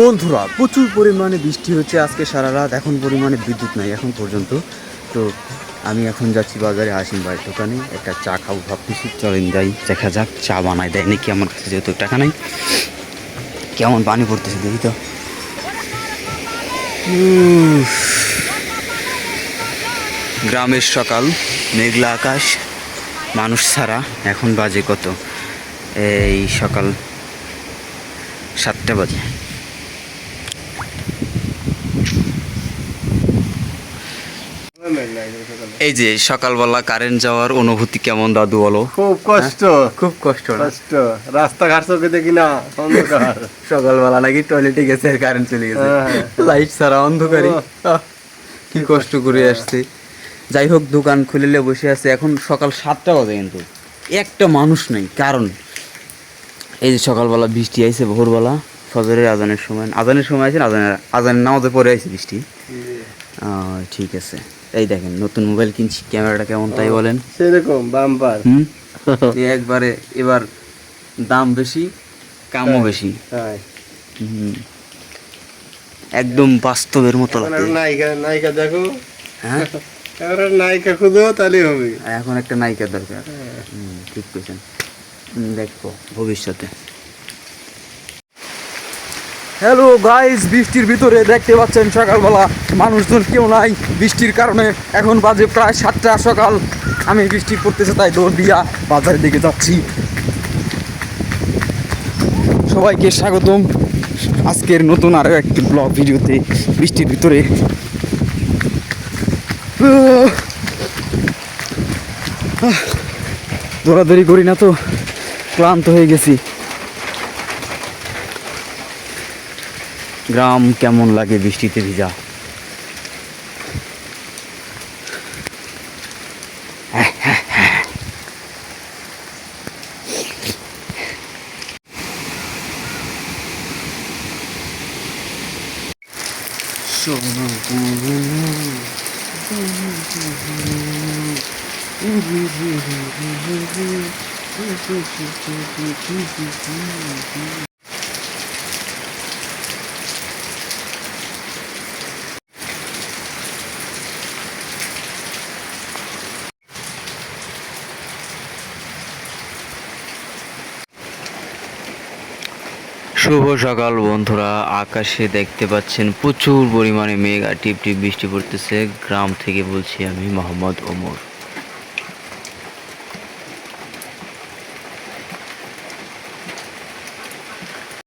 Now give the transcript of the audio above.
বন্ধুরা, প্রচুর পরিমাণে বৃষ্টি হচ্ছে আজকে সারা রাত, এখন পরিমাণে বিদ্যুৎ নাই এখন পর্যন্ত। তো আমি এখন যাচ্ছি বাজারে, আসিম ভাইয়ের দোকানে, একটা চা খাব ভাবতেছি। চলেন যাই, দেখা যাক, চা বানায় দেয় নাকি আমার কাছে যেহেতু টাকা নাই। কেমন পানি পড়তেছে দেখি তো। গ্রামের সকাল, মেঘলা আকাশ, মানুষ ছাড়া, এখন বাজে কত? এই সকাল সাতটা বাজে। এই যে সকালবেলা কারেন্ট যাওয়ার অনুভূতি কেমন দাদু বলো? খুব কষ্ট। খুব কষ্ট কষ্ট। রাস্তাঘাট চোখে দেখি না অন্ধকার। সকালবেলা নাকি টয়লেটে গেছে আর কারেন্ট চলে গেছে। হ্যাঁ। লাইট ছাড়া অন্ধকারে কি কষ্ট করে আসছে। যাই হোক দোকান খুলিলে বসে আছে। এখন সকাল সাতটা বাজে কিন্তু। একটা মানুষ নেই কারণ এই যে সকালবেলা বৃষ্টি আইছে ভোরবেলা। ফজরের আজানের সময় আজানের সময় আছে আজানের আজানের নামাজে পরে আইছে বৃষ্টি। ঠিক আছে। এই দেখেন নতুন মোবাইল কিনছি ক্যামেরাটা কেমন তাই বলেন? সেরকম বাম্পার। একবারে এবার দাম বেশি কামও বেশি। হ্যাঁ। হুম। একদম বাস্তবের মতো নায়িকা নায়িকা দেখো। হ্যাঁ? এখন একটা নায়িকা খুঁজো তাহলে হবে। এখন একটা নায়িকা দরকার। হুম, ঠিক কইছেন। দেখব ভবিষ্যতে। হ্যালো গাইস বৃষ্টির ভিতরে দেখতে পাচ্ছেন সকালবেলা মানুষজন কেউ নাই। বৃষ্টির কারণে এখন বাজে প্রায় সাতটা সকাল। আমি বৃষ্টি পড়তেছে, তাই দৌড় দিয়া বাজারের দিকে যাচ্ছি। সবাইকে স্বাগতম। আজকের নতুন আরও একটি ব্লগ ভিডিওতে বৃষ্টির ভিতরে। দৌড়াদৌড়ি করি না তো, ক্লান্ত হয়ে গেছি। গ্রাম কেমন লাগে বৃষ্টিতে ভিজা? শুভ সকাল বন্ধুরা। আকাশে দেখতে পাচ্ছেন প্রচুর পরিমাণে মেঘ আর টিপ টিপ বৃষ্টি পড়তেছে। গ্রাম থেকে বলছি আমি মোহাম্মদ ওমর।